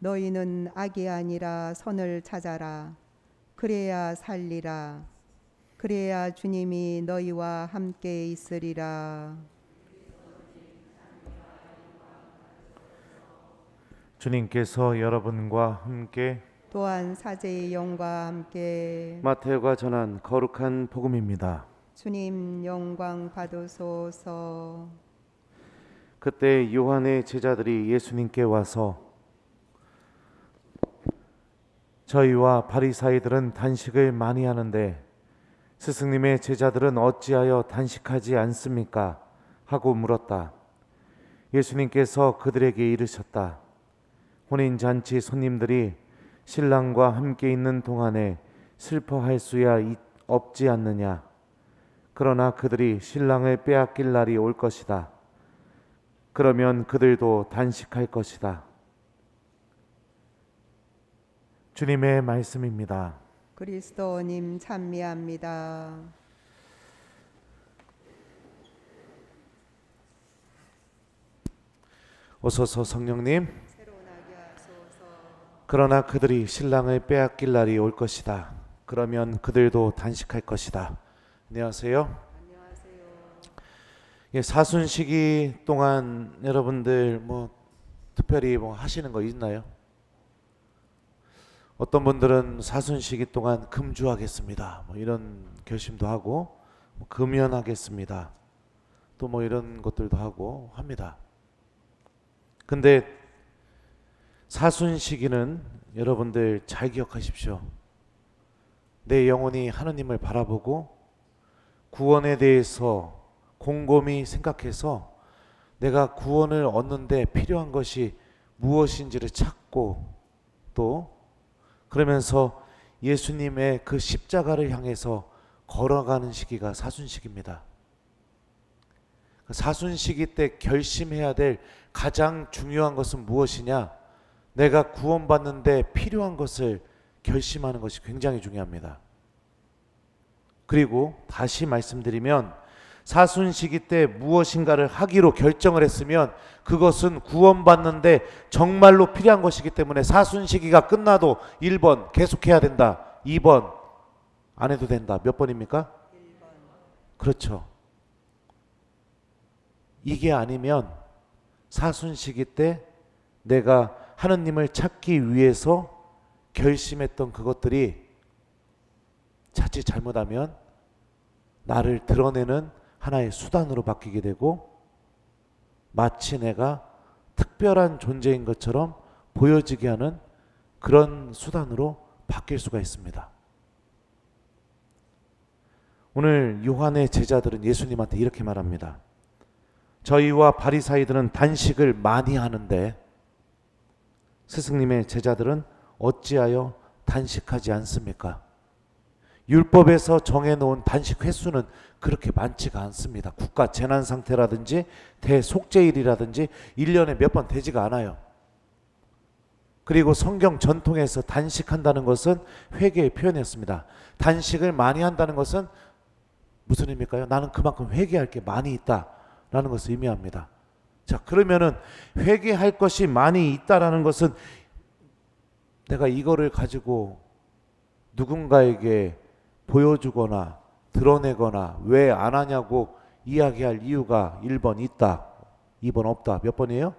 너희는 악이 아니라 선을 찾아라. 그래야 살리라. 그래야 주님이 너희와 함께 있으리라. 주님께서 여러분과 함께 또한 사제의 영과 함께 마태오가 전한 거룩한 복음입니다. 주님 영광 받으소서. 그때 요한의 제자들이 예수님께 와서 저희와 바리사이들은 단식을 많이 하는데 스승님의 제자들은 어찌하여 단식하지 않습니까? 하고 물었다. 예수님께서 그들에게 이르셨다. 혼인 잔치 손님들이 신랑과 함께 있는 동안에 슬퍼할 수야 있- 없지 않느냐. 그러나 그들이 신랑을 빼앗길 날이 올 것이다. 그러면 그들도 단식할 것이다. 주님의 말씀입니다. 그리스도님 찬미합니다. 오소서 성령님. 그러나 그들이 신랑을 빼앗길 날이 올 것이다. 그러면 그들도 단식할 것이다. 안녕하세요. 안녕하세요. 예, 사순 시기 동안 여러분들 뭐 특별히 뭐 하시는 거 있나요? 어떤 분들은 사순 시기 동안 금주하겠습니다. 뭐 이런 결심도 하고 뭐 금연하겠습니다. 또 뭐 이런 것들도 하고 합니다. 근데 사순 시기는 여러분들 잘 기억하십시오. 내 영혼이 하느님을 바라보고 구원에 대해서 곰곰이 생각해서 내가 구원을 얻는데 필요한 것이 무엇인지를 찾고 또 그러면서 예수님의 그 십자가를 향해서 걸어가는 시기가 사순식입니다. 그 사순시기 때 결심해야 될 가장 중요한 것은 무엇이냐? 내가 구원받는데 필요한 것을 결심하는 것이 굉장히 중요합니다. 그리고 다시 말씀드리면 사순 시기 때 무엇인가를 하기로 결정을 했으면 그것은 구원받는데 정말로 필요한 것이기 때문에 사순 시기가 끝나도 1번 계속해야 된다. 2번 안 해도 된다. 몇 번입니까? 1번. 그렇죠. 이게 아니면 사순 시기 때 내가 하느님을 찾기 위해서 결심했던 그것들이 자칫 잘못하면 나를 드러내는 하나의 수단으로 바뀌게 되고 마치 내가 특별한 존재인 것처럼 보여지게 하는 그런 수단으로 바뀔 수가 있습니다. 오늘 요한의 제자들은 예수님한테 이렇게 말합니다. 저희와 바리사이들은 단식을 많이 하는데 스승님의 제자들은 어찌하여 단식하지 않습니까? 율법에서 정해놓은 단식 횟수는 그렇게 많지가 않습니다. 국가 재난 상태라든지 대속죄일이라든지 1년에 몇 번 되지가 않아요. 그리고 성경 전통에서 단식한다는 것은 회개의 표현이었습니다. 단식을 많이 한다는 것은 무슨 의미일까요? 나는 그만큼 회개할 게 많이 있다라는 것을 의미합니다. 자, 그러면은 회개할 것이 많이 있다라는 것은 내가 이거를 가지고 누군가에게 보여주거나 드러내거나 왜 안 하냐고 이야기할 이유가 1번 있다. 2번 없다. 몇 번이에요?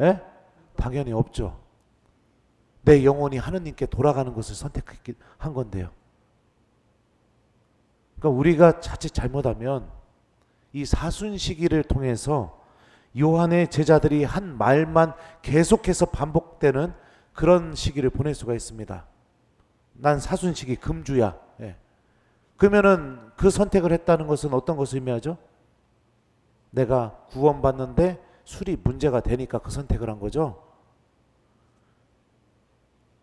예? 당연히 없죠. 내 영혼이 하느님께 돌아가는 것을 선택한 건데요. 그러니까 우리가 자칫 잘못하면 이 사순 시기를 통해서 요한의 제자들이 한 말만 계속해서 반복되는 그런 시기를 보낼 수가 있습니다. 난 사순 시기 금주야. 예. 그러면은 그 선택을 했다는 것은 어떤 것을 의미하죠? 내가 구원받는데 술이 문제가 되니까 그 선택을 한 거죠.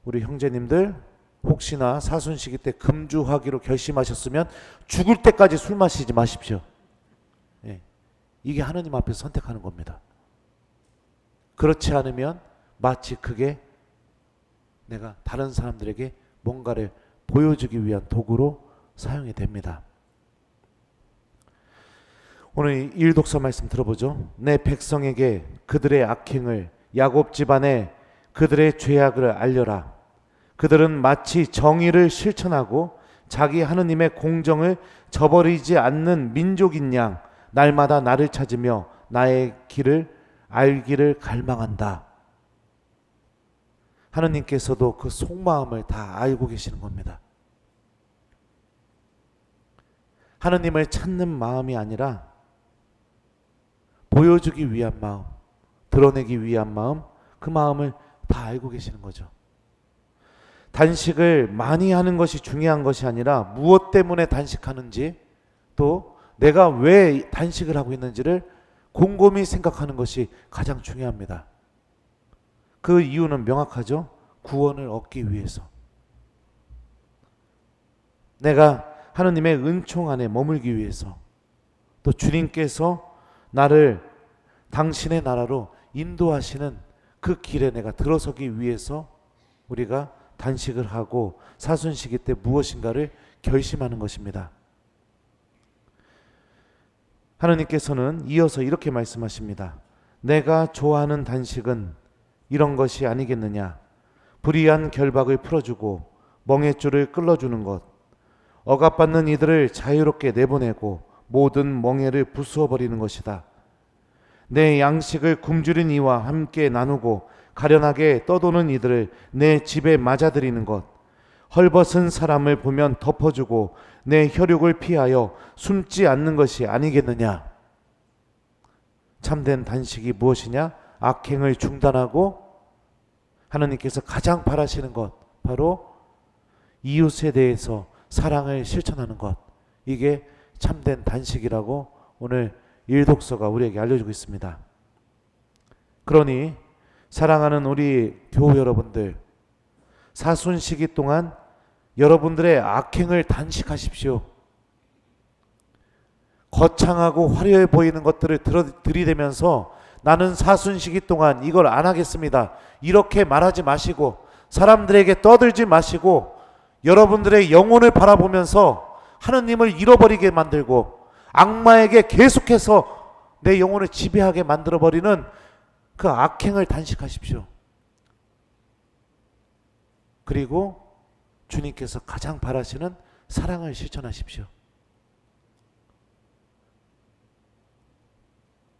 우리 형제님들 혹시나 사순 시기 때 금주하기로 결심하셨으면 죽을 때까지 술 마시지 마십시오. 예. 이게 하느님 앞에서 선택하는 겁니다. 그렇지 않으면 마치 그게 내가 다른 사람들에게 뭔가를 보여주기 위한 도구로 사용이 됩니다. 오늘 일독서 말씀 들어보죠. 내 백성에게 그들의 악행을 야곱 집안에 그들의 죄악을 알려라. 그들은 마치 정의를 실천하고 자기 하느님의 공정을 저버리지 않는 민족인 양 날마다 나를 찾으며 나의 길을 알기를 갈망한다. 하느님께서도 그 속마음을 다 알고 계시는 겁니다. 하느님을 찾는 마음이 아니라 보여주기 위한 마음, 드러내기 위한 마음, 그 마음을 다 알고 계시는 거죠. 단식을 많이 하는 것이 중요한 것이 아니라 무엇 때문에 단식하는지 또 내가 왜 단식을 하고 있는지를 곰곰이 생각하는 것이 가장 중요합니다. 그 이유는 명확하죠. 구원을 얻기 위해서. 내가 하느님의 은총 안에 머물기 위해서 또 주님께서 나를 당신의 나라로 인도하시는 그 길에 내가 들어서기 위해서 우리가 단식을 하고 사순시기 때 무엇인가를 결심하는 것입니다. 하느님께서는 이어서 이렇게 말씀하십니다. 내가 좋아하는 단식은 이런 것이 아니겠느냐? 불의한 결박을 풀어주고 멍에줄을 끌어주는 것, 억압받는 이들을 자유롭게 내보내고 모든 멍에를 부수어 버리는 것이다. 내 양식을 굶주린 이와 함께 나누고 가련하게 떠도는 이들을 내 집에 맞아들이는 것, 헐벗은 사람을 보면 덮어주고 내 혈육을 피하여 숨지 않는 것이 아니겠느냐? 참된 단식이 무엇이냐? 악행을 중단하고 하나님께서 가장 바라시는 것 바로 이웃에 대해서 사랑을 실천하는 것 이게 참된 단식이라고 오늘 일독서가 우리에게 알려주고 있습니다. 그러니 사랑하는 우리 교우 여러분들 사순 시기 동안 여러분들의 악행을 단식하십시오. 거창하고 화려해 보이는 것들을 들이대면서 나는 사순 시기 동안 이걸 안 하겠습니다. 이렇게 말하지 마시고 사람들에게 떠들지 마시고 여러분들의 영혼을 바라보면서 하느님을 잃어버리게 만들고 악마에게 계속해서 내 영혼을 지배하게 만들어 버리는 그 악행을 단식하십시오. 그리고 주님께서 가장 바라시는 사랑을 실천하십시오.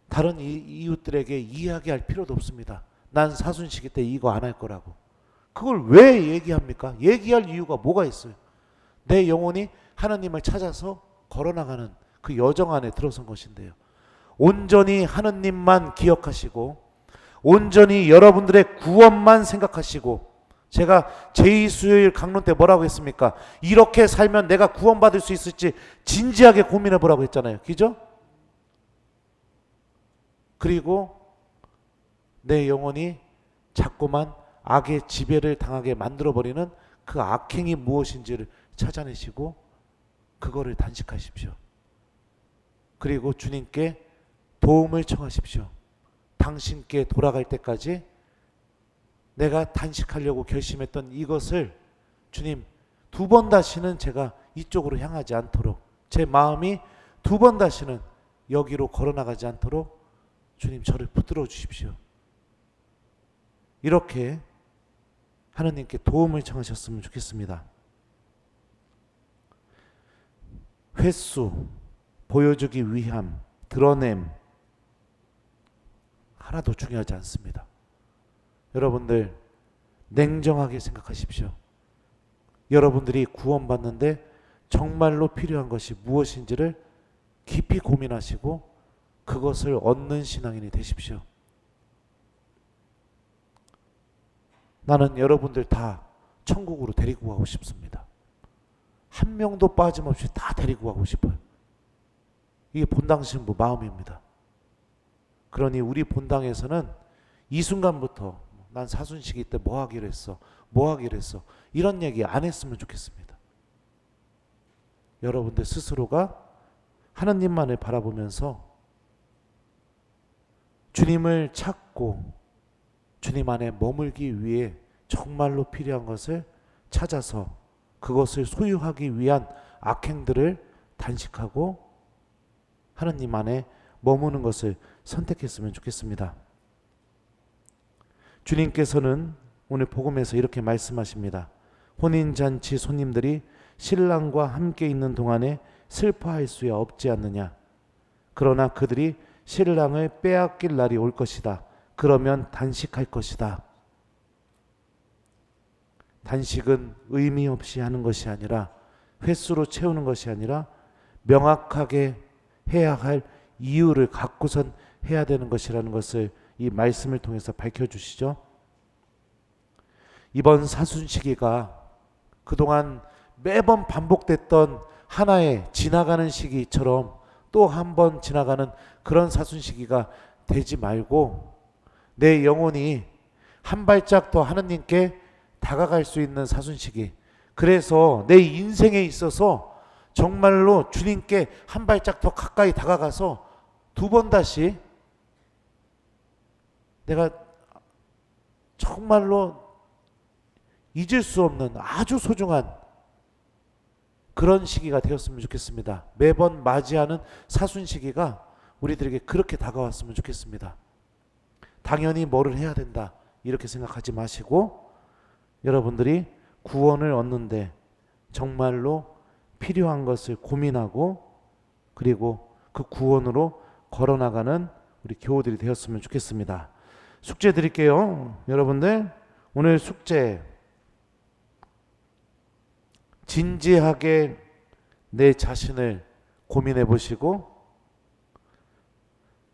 다른 이- 이웃들에게 이야기할 필요도 없습니다. 난 사순시기 때 이거 안 할 거라고. 그걸 왜 얘기합니까? 얘기할 이유가 뭐가 있어요? 내 영혼이 하나님을 찾아서 걸어나가는 그 여정 안에 들어선 것인데요. 온전히 하느님만 기억하시고 온전히 여러분들의 구원만 생각하시고 제가 제2수요일 강론 때 뭐라고 했습니까? 이렇게 살면 내가 구원받을 수 있을지 진지하게 고민해 보라고 했잖아요. 그죠? 그리고 내 영혼이 자꾸만 악의 지배를 당하게 만들어 버리는 그 악행이 무엇인지를 찾아내시고 그거를 단식하십시오. 그리고 주님께 도움을 청하십시오. 당신께 돌아갈 때까지 내가 단식하려고 결심했던 이것을 주님 두 번 다시는 제가 이쪽으로 향하지 않도록 제 마음이 두 번 다시는 여기로 걸어 나가지 않도록 주님 저를 붙들어 주십시오. 이렇게 하느님께 도움을 청하셨으면 좋겠습니다. 횟수, 보여주기 위함, 드러냄 하나도 중요하지 않습니다. 여러분들 냉정하게 생각하십시오. 여러분들이 구원받는데 정말로 필요한 것이 무엇인지를 깊이 고민하시고 그것을 얻는 신앙인이 되십시오. 나는 여러분들 다 천국으로 데리고 가고 싶습니다. 한 명도 빠짐없이 다 데리고 가고 싶어요. 이게 본당 신부 마음입니다. 그러니 우리 본당에서는 이 순간부터 난 사순시기 때 뭐 하기로 했어, 뭐 하기로 했어 이런 얘기 안 했으면 좋겠습니다. 여러분들 스스로가 하나님만을 바라보면서 주님을 찾고 주님 안에 머물기 위해 정말로 필요한 것을 찾아서 그것을 소유하기 위한 악행들을 단식하고 하나님 안에 머무는 것을 선택했으면 좋겠습니다. 주님께서는 오늘 복음에서 이렇게 말씀하십니다. 혼인잔치 손님들이 신랑과 함께 있는 동안에 슬퍼할 수야 없지 않느냐. 그러나 그들이 신랑을 빼앗길 날이 올 것이다. 그러면 단식할 것이다. 단식은 의미 없이 하는 것이 아니라 횟수로 채우는 것이 아니라 명확하게 해야 할 이유를 갖고선 해야 되는 것이라는 것을 이 말씀을 통해서 밝혀 주시죠. 이번 사순시기가 그동안 매번 반복됐던 하나의 지나가는 시기처럼 또 한 번 지나가는 그런 사순시기가 되지 말고 내 영혼이 한 발짝 더 하느님께 다가갈 수 있는 사순시기. 그래서 내 인생에 있어서 정말로 주님께 한 발짝 더 가까이 다가가서 두 번 다시 내가 정말로 잊을 수 없는 아주 소중한 그런 시기가 되었으면 좋겠습니다. 매번 맞이하는 사순 시기가 우리들에게 그렇게 다가왔으면 좋겠습니다. 당연히 뭐를 해야 된다 이렇게 생각하지 마시고 여러분들이 구원을 얻는데 정말로 필요한 것을 고민하고 그리고 그 구원으로 걸어나가는 우리 교우들이 되었으면 좋겠습니다. 숙제 드릴게요. 여러분들 오늘 숙제 진지하게 내 자신을 고민해 보시고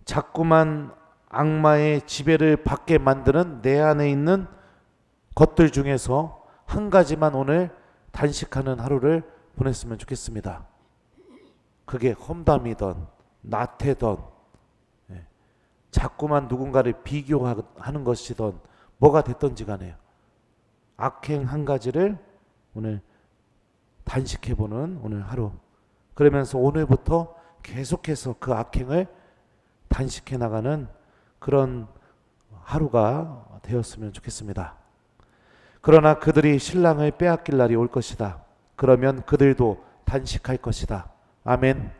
자꾸만 악마의 지배를 받게 만드는 내 안에 있는 것들 중에서 한 가지만 오늘 단식하는 하루를 보냈으면 좋겠습니다. 그게 험담이던 나태던 예, 자꾸만 누군가를 비교하는 것이던 뭐가 됐던지 간에요. 악행 한 가지를 오늘 단식해보는 오늘 하루. 그러면서 오늘부터 계속해서 그 악행을 단식해 나가는 그런 하루가 되었으면 좋겠습니다. 그러나 그들이 신랑을 빼앗길 날이 올 것이다. 그러면 그들도 단식할 것이다. 아멘.